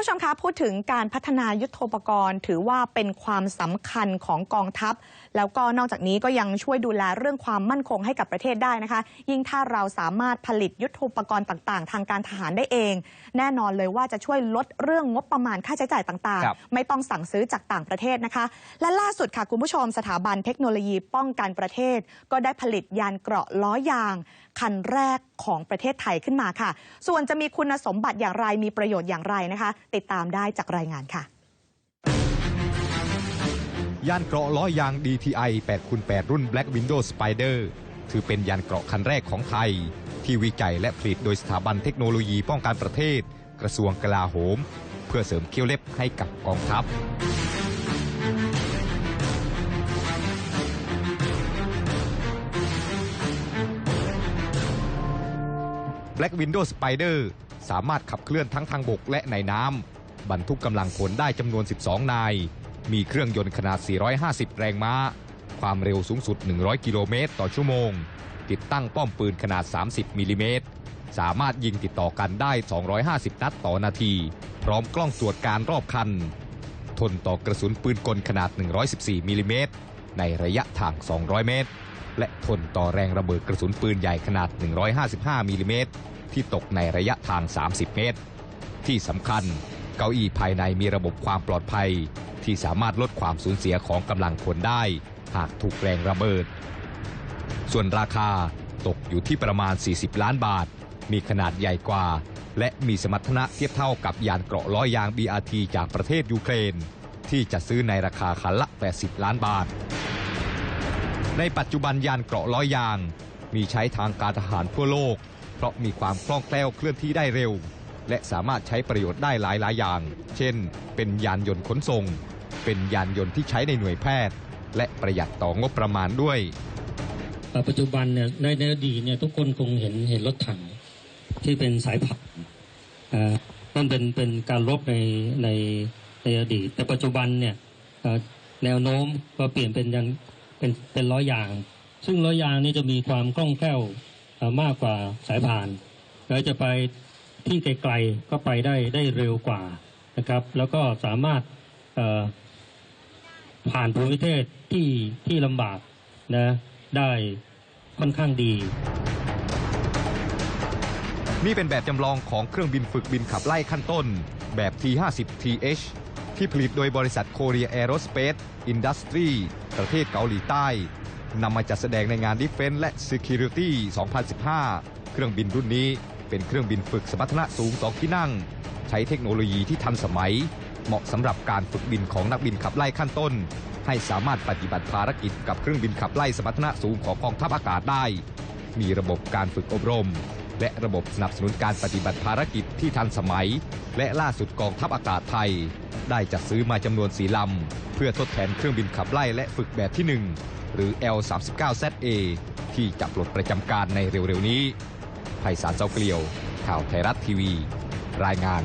ผู้ชมคะพูดถึงการพัฒนายุทโธปกรณ์ ถือว่าเป็นความสำคัญของกองทัพ แล้วก็นอกจากนี้ก็ยังช่วยดูแลเรื่องความมั่นคงให้กับประเทศได้นะคะ ยิ่งถ้าเราสามารถผลิตยุทโธปกรณ์ต่างๆ ทางการทหารได้เอง แน่นอนเลยว่าจะช่วยลดเรื่องงบประมาณค่าใช้จ่ายต่างครับๆไม่ต้องสั่งซื้อจากต่างประเทศนะคะ และล่าสุดค่ะคุณผู้ชมสถาบันเทคโนโลยีป้องกันประเทศ ก็ได้ผลิตยานเกราะล้อยาง คันแรกของประเทศไทยขึ้นมาค่ะ ส่วนจะมีคุณสมบัติอย่างไรมีประโยชน์อย่างไรนะคะติดตามได้จากรายงานค่ะยานเกราะล้อยาง DTI 8คูณ8รุ่น Black Window Spider ถือเป็นยานเกราะคันแรกของไทย ที่วิจัยและผลิตโดยสถาบันเทคโนโลยีป้องกันประเทศ กระทรวงกลาโหม เพื่อเสริมเขี้ยวเล็บให้กับกองทัพ Black Window Spider สามารถขับเคลื่อนทั้งทางบกและในน้ำบรรทุกกำลังพลได้จำนวน 12 นาย มีเครื่องยนต์ขนาด 450 แรงม้า ความเร็วสูงสุด 100 กิโลเมตรต่อชั่วโมง ติดตั้งป้อมปืนขนาด 30 มิลลิเมตร สามารถยิงติดต่อกันได้ 250 นัดต่อนาที พร้อมกล้องตรวจการรอบคัน ทนต่อกระสุนปืนกลขนาด 114 มิลลิเมตร ในระยะทาง 200 เมตรและทนต่อแรงระเบิดกระสุนปืนใหญ่ขนาด 155มิลลิเมตร ที่ตกในระยะทาง 30 เมตร ที่สำคัญเก้าอี้ภายในมีระบบความปลอดภัย ที่สามารถลดความสูญเสียของกำลังพลได้ หากถูกแรงระเบิด ส่วนราคาตกอยู่ที่ประมาณ 40 ล้านบาท มีขนาดใหญ่กว่า และมีสมรรถนะเทียบเท่ากับยานเกราะล้อยาง BRT จากประเทศยูเครน ที่จะซื้อในราคาคันละ 80 ล้านบาท ในปัจจุบันยานเกราะล้อยาง มีใช้ทางการทหารทั่วโลก เพราะมีความคล่องแคล่วเคลื่อนที่ได้เร็ว และสามารถใช้ประโยชน์ได้หลายหลายอย่าง เช่น เป็นยานยนต์ขนส่ง เป็นยานยนต์ที่ใช้ในหน่วยแพทย์ และประหยัดต่องบประมาณด้วย ปัจจุบันเนี่ยในในอดีตเนี่ยทุกคนคงเห็นเห็นรถถังที่เป็นสายผ่านอ่านั่นเป็นเป็นการรบในในในอดีต แต่ปัจจุบันเนี่ยแนวโน้มก็เปลี่ยนเป็นยันเป็นเป็นล้อยาง ซึ่งล้อยางนี่จะมีความคล่องแคล่ว มากกว่าสายผ่าน แล้วจะไปที่ไกลๆก็ไปได้ได้เร็วกว่านะครับ แล้วก็สามารถผ่านภูมิประเทศที่ที่ลำบากนะได้ค่อนข้างดีนี่เป็นแบบจำลองของเครื่องบินฝึกบินขับไล่ขั้นต้น แบบ T50TH ที่ผลิตโดยบริษัท Korea Aerospace Industry ประเทศเกาหลีใต้ นำมาจัดแสดงในงาน Defense และ Security 2015 เครื่องบินรุ่นนี้เป็นเครื่องบินฝึกสมรรถนะสูงสองที่นั่ง ใช้เทคโนโลยีที่ทันสมัย เหมาะสำหรับการฝึกบินของนักบินขับไล่ขั้นต้น ให้สามารถปฏิบัติภารกิจกับเครื่องบินขับไล่สมรรถนะสูงของกองทัพอากาศได้ มีระบบการฝึกอบรม และระบบสนับสนุนการปฏิบัติภารกิจที่ทันสมัย และล่าสุดกองทัพอากาศไทย ได้จัดซื้อมาจำนวนสีลำ เพื่อทดแทนเครื่องบินขับไล่และฝึกแบบที่ 1 หรือ L39ZA ที่จะปลดประจำการในเร็วๆนี้ไพศาลเจ้าเกลียว ข่าวไทยรัฐทีวี รายงาน